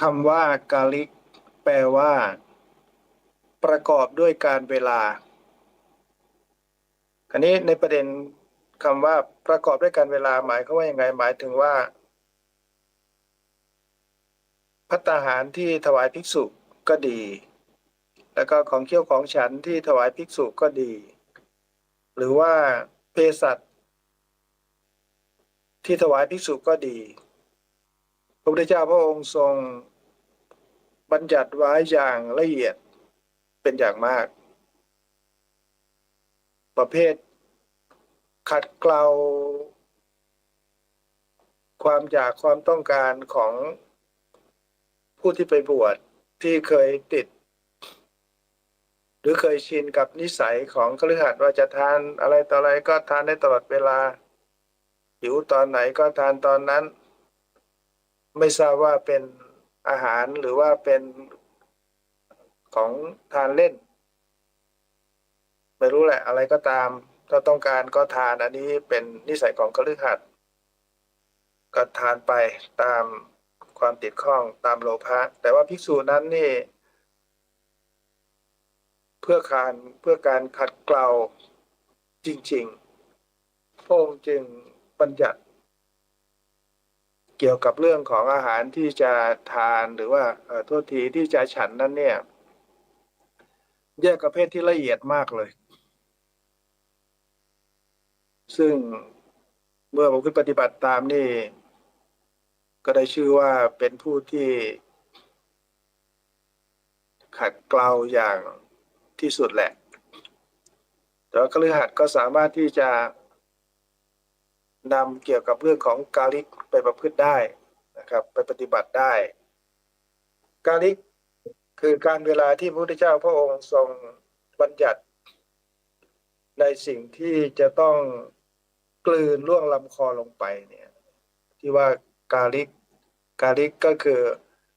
คำว่ากาลิก แปลว่า ประกอบด้วยการเวลาอันนี้ในประเด็นคำว่าประกอบด้วยการเวลาหมายเขาว่ายังไง หมายถึงว่าพัตาหารที่ถวายภิกษุก็ดี แล้วก็ของเคี้ยวของฉันที่ถวายภิกษุก็ดี หรือว่าเภสัชที่ถวายภิกษุก็ดี พระพุทธเจ้าพระองค์ทรง บัญญัติไว้อย่างละเอียดเป็นอย่างมาก ประเภท ขัดเกลาความอยากความต้องการของผู้ที่ไปบวชที่เคยติด หรือเคยชินกับนิสัยของคฤหัสถ์ว่าจะทานอะไรต่ออะไรก็ทานได้ตลอดเวลา หิวตอนไหนก็ทานตอนนั้น ไม่ทราบว่าเป็น อาหารหรือว่าเป็นของทานเล่น ไม่รู้แหละ อะไรก็ตาม ถ้าต้องการก็ทานอันนี้เป็นนิสัยของคฤหัสถ์ก็ทานไปตามความติดข้องตามโลภะแต่ว่าภิกษุนั้นนี่ เพื่อการเพื่อการขัดเกลาจริงๆพระองค์จึงบัญญัติ เกี่ยวกับเรื่องของอาหารที่จะทานหรือว่าโทษทีที่จะฉันนั้นเนี่ยแยกประเภทที่ละเอียดมากเลย ซึ่งเมื่อผมขึ้นปฏิบัติตามนี่ ก็ได้ชื่อว่าเป็นผู้ที่ขัดเกลาอย่างที่สุดแหละ แต่ว่าคฤหัสถ์ก็สามารถที่จะ นำเกี่ยวกับเรื่องของกาลิกไปประพฤติได้นะครับ ไปปฏิบัติได้ กาลิกคือการเวลาที่พระพุทธเจ้าพระองค์ทรงบัญญัติ ในสิ่งที่จะต้องกลืนล่วงลำคอลงไปเนี่ยที่ว่ากาลิกกาลิกก็คือ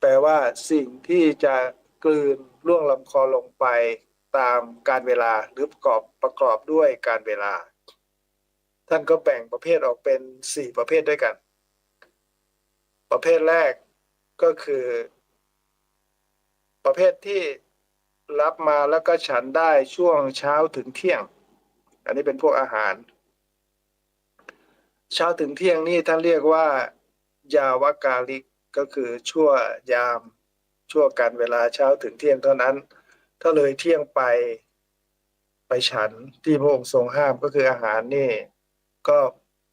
แปลว่าสิ่งที่จะกลืนล่วงลำคอลงไปตามการเวลาหรือประกอบประกอบด้วยการเวลา ท่านก็แบ่งประเภทออกเป็นสี่ประเภทด้วยกัน ประเภทแรกก็คือ ประเภทที่รับมาแล้วก็ฉันได้ช่วงเช้าถึงเที่ยง อันนี้เป็นพวกอาหาร เช้าถึงเที่ยงนี่ท่านเรียกว่า ยาวกาลิกก็คือชั่วยาม ชั่วการเวลาเช้าถึงเที่ยงเท่านั้น ถ้าเลยเที่ยงไปไปฉันที่พระองค์ทรงห้ามก็คืออาหารนี่ ก็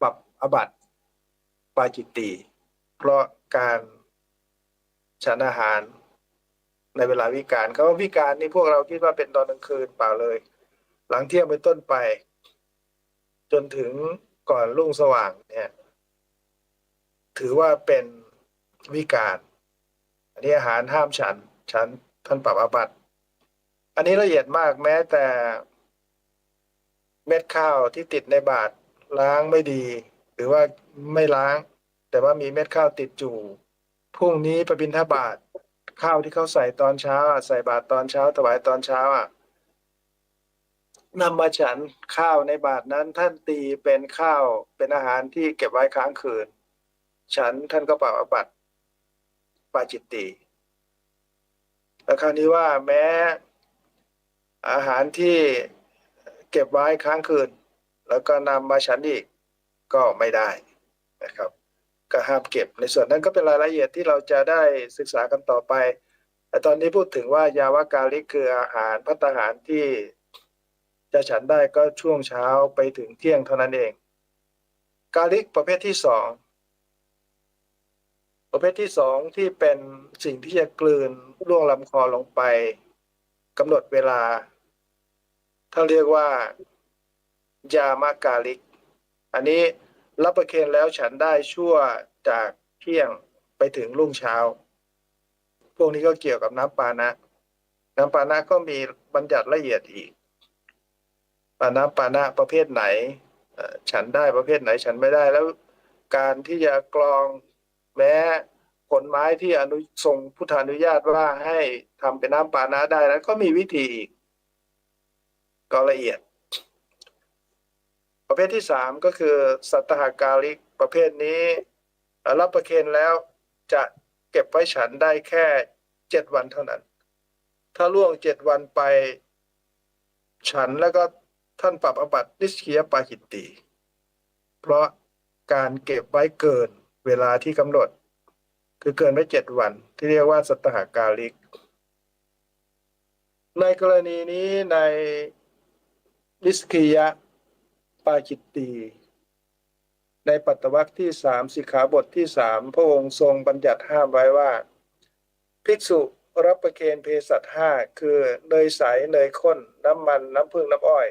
ปรับอบัตปาจิตติเพราะการฉันอาหารในเวลาวิการเขาว่าวิการนี่พวกเราคิดว่าเป็นตอนกลางคืนเปล่าเลย หลังเที่ยงเป็นต้นไป จนถึงก่อนรุ่งสว่างเนี่ย ถือว่าเป็นวิการอันนี้อาหารห้ามฉัน ฉันท่านปรับอาบัติ อันนี้ละเอียดมากแม้แต่เม็ดข้าวที่ติดในบาตร ล้างไม่ดี หรือว่าไม่ล้าง แต่ว่ามีเม็ดข้าวติดจู่พรุ่งนี้ไปบิณฑบาตข้าวที่เขาใส่ตอนเช้าใส่บาตรตอนเช้าถวายตอนเช้าอะนำมาฉันข้าวในบาตรนั้นท่านตีเป็นข้าวเป็นอาหารที่เก็บไว้ค้างคืน ฉันท่านก็ปรับอาบัติปาจิตติแล้วคราวนี้ว่าแม้อาหารที่เก็บไว้ค้างคืน แล้วก็นำมาฉันอีกก็ไม่ได้นะครับ ก็ห้ามเก็บในส่วนนั้นก็เป็นรายละเอียดที่เราจะได้ศึกษากันต่อไปแต่ตอนนี้พูดถึงว่ายาวกาลิกคืออาหารพัตหารที่จะฉันได้ก็ช่วงเช้าไปถึงเที่ยงเท่านั้นเอง กาลิกประเภทที่สองประเภทที่สองที่เป็นสิ่งที่จะกลืนล่วงลำคอลงไปกำหนดเวลา ถ้าเรียกว่า ยามากาลิก อันนี้รับประเคนแล้วฉันได้ชั่วจากเที่ยงไปถึงรุ่งเช้า พวกนี้ก็เกี่ยวกับน้ำปานะ น้ำปานะก็มีบัญญัติละเอียดอีกน้ำปานะประเภทไหนฉันได้ประเภทไหนฉันไม่ได้แล้วการที่จะกรองแม้ผลไม้ที่อนุทรงพุทธานุญาตว่าให้ทำเป็นน้ำปานะได้แล้วก็มีวิธีอีก ก็ละเอียด ประเภทที่สามก็คือสัตหากาลิกประเภทนี้รับประเคนแล้วจะเก็บไว้ฉันได้แค่เจ็ดวันเท่านั้น ถ้าล่วงเจ็ดวันไปฉันแล้วก็ท่านปรับอบัตินิสกียปาจิตตีเพราะการเก็บไว้เกินเวลาที่กำหนด คือเกินไว้เจ็ดวัน ที่เรียกว่าสัตหากาลิก ในกรณีนี้ในนิสกีย ปาจิตตี ในปัตตวัคที่สามสิกขาบทที่สามพระองค์ทรงบัญญัติห้ามไว้ว่า ภิกษุรับประเคนเภสัชห้าคือเนยใสเนยข้น น้ำมันน้ำผึ้งน้ำอ้อย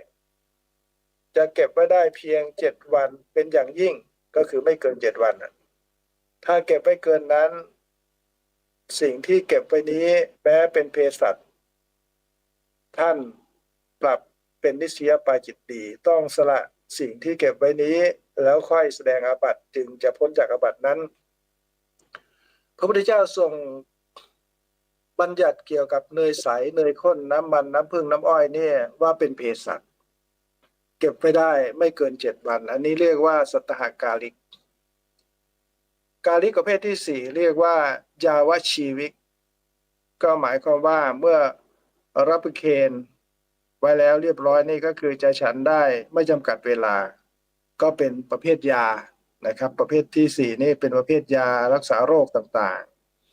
จะเก็บไว้ได้เพียงเจ็ดวันเป็นอย่างยิ่งก็คือไม่เกินเจ็ดวันถ้าเก็บไว้เกินนั้น สิ่งที่เก็บไว้นี้แม้เป็นเภสัชท่านปรับเป็นนิสยปาจิตตีต้องสละ สิ่งที่เก็บไว้นี้ แล้วค่อยแสดงอาบัติจึงจะพ้นจากอาบัตินั้น พระพุทธเจ้าทรงบัญญัติเกี่ยวกับเนยใสเนยข้นน้ำมันน้ำผึ้งน้ำอ้อยเนี่ยว่าเป็นเภสัชเก็บไว้ได้ไม่เกินเจ็ดวัน อันนี้เรียกว่าสัตหากาลิก กาลิกประเภทที่สี่เรียกว่ายาวชีวิก ก็หมายความว่าเมื่อรับประเคน ไว้แล้วเรียบร้อยนี่ก็คือจะฉันได้ไม่จำกัดเวลา ก็เป็นประเภทยานะครับ ประเภทที่สี่นี่เป็นประเภทยารักษาโรคต่าง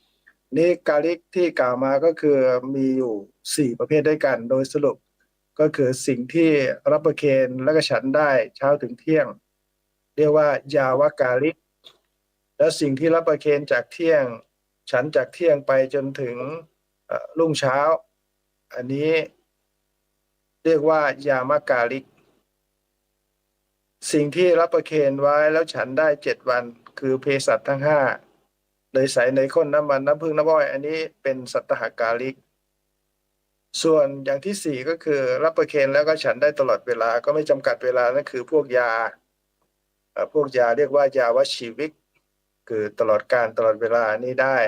ๆ นี่กาลิกที่กล่าวมาก็คือมีอยู่สี่ประเภทด้วยกัน โดยสรุปก็คือสิ่งที่รับประเคนแล้วก็ฉันได้เช้าถึงเที่ยง เรียกว่ายาวกาลิก แล้วสิ่งที่รับประเคนจากเที่ยง ฉันจากเที่ยงไปจนถึงรุ่งเช้า อันนี้ เรียกว่ายามากาลิก สิ่งที่รับประเคนไว้แล้วฉันได้เจ็ดวัน คือเภสัชทั้งห้าเลยใส่ในข้นน้ำมันน้ำผึ้งน้ำอ้อย อันนี้เป็นสัตหากาลิก ส่วนอย่างที่สี่ก็คือรับประเคนแล้วก็ฉันได้ตลอดเวลาก็ไม่จำกัดเวลานั่นคือพวกยาพวกยาเรียกว่ายาวชีวิก คือตลอดการตลอดเวลานี้ได้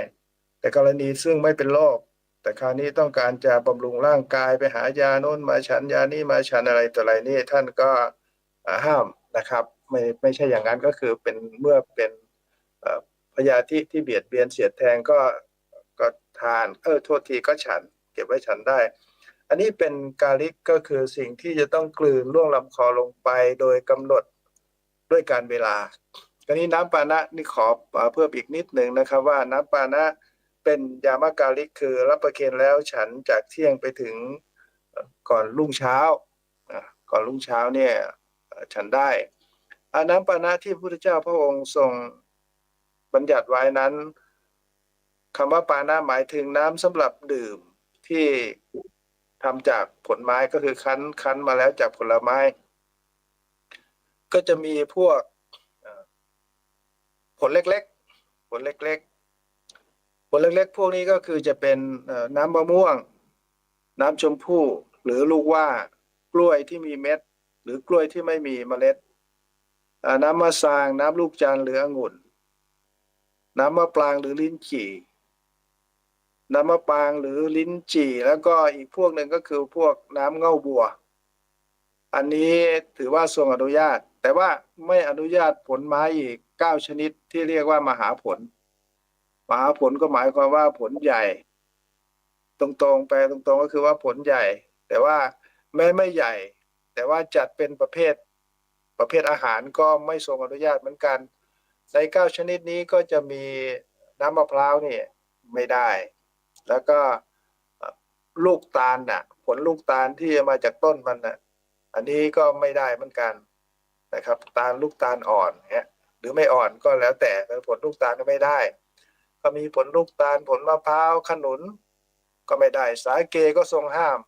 แต่กรณีซึ่งไม่เป็นโรค แต่คราวนี้ต้องการจะบำรุงร่างกายไปหายาโน้นมาฉันยานี่มาฉันอะไรต่ออะไรนี่ท่านก็ห้ามนะครับ ไม่ไม่ใช่อย่างนั้นก็คือเป็นเมื่อเป็นพยาธิที่เบียดเบียนเสียดแทงก็ก็ทานเออโทษทีก็ฉัน เก็บไว้ฉันได้ อันนี้เป็นกาลิกก็คือสิ่งที่จะต้องกลืนล่วงลำคอลงไปโดยกำหนดด้วยการเวลาคราวนี้น้ำปานะนี่ขอเพิ่มอีกนิดหนึ่งนะครับว่าน้ำปานะ เป็นยามากาลิกคือรับประเคนแล้วฉันจากเที่ยงไปถึงก่อนรุ่งเช้า ก่อนรุ่งเช้าเนี่ยฉันได้ อาน้ำปานะที่พระพุทธเจ้าพระองค์ทรงบัญญัติไว้นั้นคำว่าปานะหมายถึงน้ำสำหรับดื่มที่ทำจากผลไม้ก็คือคั้นคั้นมาแล้วจากผลไม้ ก็จะมีพวกผลเล็กๆ ผลเล็กๆ ผลเล็กๆ พวกนี้ก็คือจะเป็นน้ำมะม่วง น้ำชมพู่ หรือลูกว่ากล้วยที่มีเม็ด หรือกล้วยที่ไม่มีเมล็ด น้ำมะสางน้ำลูกจานหรือองุ่น น้ำมะปรางหรือลิ้นจี่ น้ำมะปรางหรือลิ้นจี่ แล้วก็อีกพวกหนึ่งก็คือพวกน้ำเง่าบัว อันนี้ถือว่าทรงอนุญาต แต่ว่าไม่อนุญาตผลไม้อีกเก้าชนิดที่เรียกว่ามหาผล มหาผลก็หมายความว่าผลใหญ่ ตรงๆไปตรงๆก็คือว่าผลใหญ่ แต่ว่าแม้ไม่ใหญ่ แต่ว่าจัดเป็นประเภทประเภทอาหารก็ไม่ทรงอนุญาตเหมือนกัน ในเก้าชนิดนี้ก็จะมีน้ำมะพร้าวนี่ไม่ได้ แล้วก็ลูกตาลน่ะ ผลลูกตาลที่มาจากต้นมันน่ะ อันนี้ก็ไม่ได้เหมือนกันนะครับ ตาลลูกตาลอ่อนเนี่ยหรือไม่อ่อนก็แล้วแต่แต่ผลลูกตาลก็ไม่ได้ ก็มีผลลูกตาลผลมะพร้าวขนุน ก็ไม่ได้ สาเกก็ทรงห้าม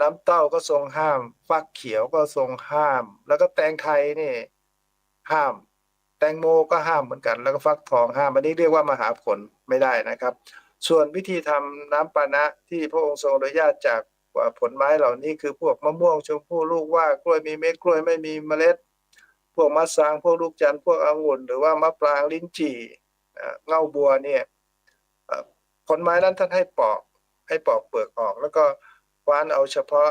น้ำเต้าก็ทรงห้าม ฟักเขียวก็ทรงห้าม แล้วก็แตงไทยนี่ ห้าม แตงโมก็ห้ามเหมือนกัน แล้วก็ฟักทองห้ามอันนี้เรียกว่ามหาผลไม่ได้นะครับ ส่วนวิธีทำน้ำปานะที่พระองค์ทรงอนุญาตจากผลไม้เหล่านี้คือพวกมะม่วงชมพู่ลูกว่ากล้วยมีเม็ดกล้วยไม่มีเมล็ด พวกมะสางพวกลูกจันทร์พวกองุ่นหรือว่ามะปรางลิ้นจี่ เง่าบัวเนี่ยผลไม้นั้นท่านให้ปอกให้ปอกเปลือกออก แล้วก็คว้านเอาเฉพาะ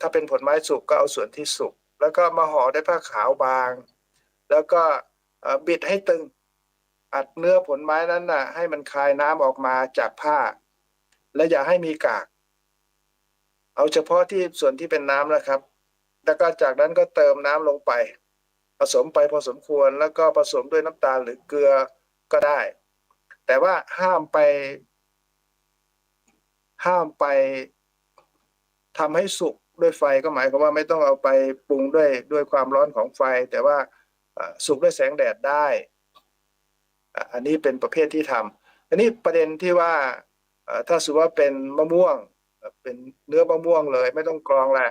ถ้าเป็นผลไม้สุกก็เอาส่วนที่สุกแล้วก็มาห่อด้วยผ้าขาวบาง แล้วก็บิดให้ตึงอัดเนื้อผลไม้นั้นน่ะ ให้มันคายน้ำออกมาจากผ้า และอย่าให้มีกาก เอาเฉพาะที่ส่วนที่เป็นน้ำนะครับ แล้วก็จากนั้นก็เติมน้ำลงไป ผสมไปพอสมควรแล้วก็ผสมด้วยน้ำตาลหรือเกลือ ก็ได้ แต่ว่าห้ามไป ห้ามไปทำให้สุกด้วยไฟก็หมายความว่าไม่ต้องเอาไปปรุงด้วยด้วยความร้อนของไฟ แต่ว่าสุกด้วยแสงแดดได้ อันนี้เป็นประเภทที่ทำอันนี้ประเด็นที่ว่าถ้าสมมติว่าเป็นมะม่วงเอ่อเป็นเนื้อมะม่วงเลย ไม่ต้องกรองแหละ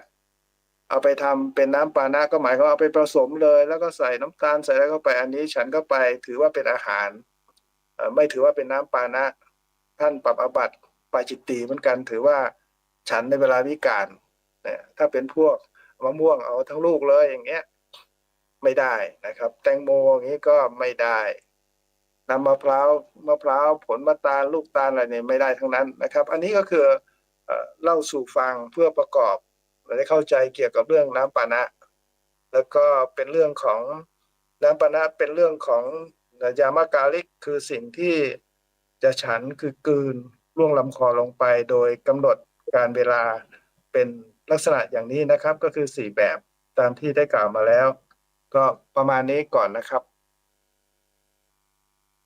เอาไปทำเป็นน้ำปานะก็หมายความเอาไปผสมเลย แล้วก็ใส่น้ำตาลใส่แล้วเข้าไป อันนี้ฉันก็ไปถือว่าเป็นอาหารไม่ถือว่าเป็นน้ำปานะ ท่านปรับอบัติปาจิตตีเหมือนกันถือว่าฉันในเวลาวิการเนี่ยถ้าเป็นพวกมะม่วงเอาทั้งลูกเลยอย่างเงี้ยไม่ได้นะครับ แตงโมอย่างนี้ก็ไม่ได้น้ำมะพร้าวมะพร้าวผลมะตาลลูกตาลอะไรเนี่ยไม่ได้ทั้งนั้นนะครับ อันนี้ก็คือเล่าสู่ฟังเพื่อประกอบ และได้เข้าใจเกี่ยวกับเรื่องน้ำปานะ แล้วก็เป็นเรื่องของน้ำปานะเป็นเรื่องของยามากาลิกคือสิ่งที่จะฉันคือกลืนล่วงลำคอลงไปโดยกำหนดการเวลาเป็นลักษณะอย่างนี้นะครับ ก็คือสี่แบบตามที่ได้กล่าวมาแล้ว ก็ประมาณนี้ก่อนนะครับ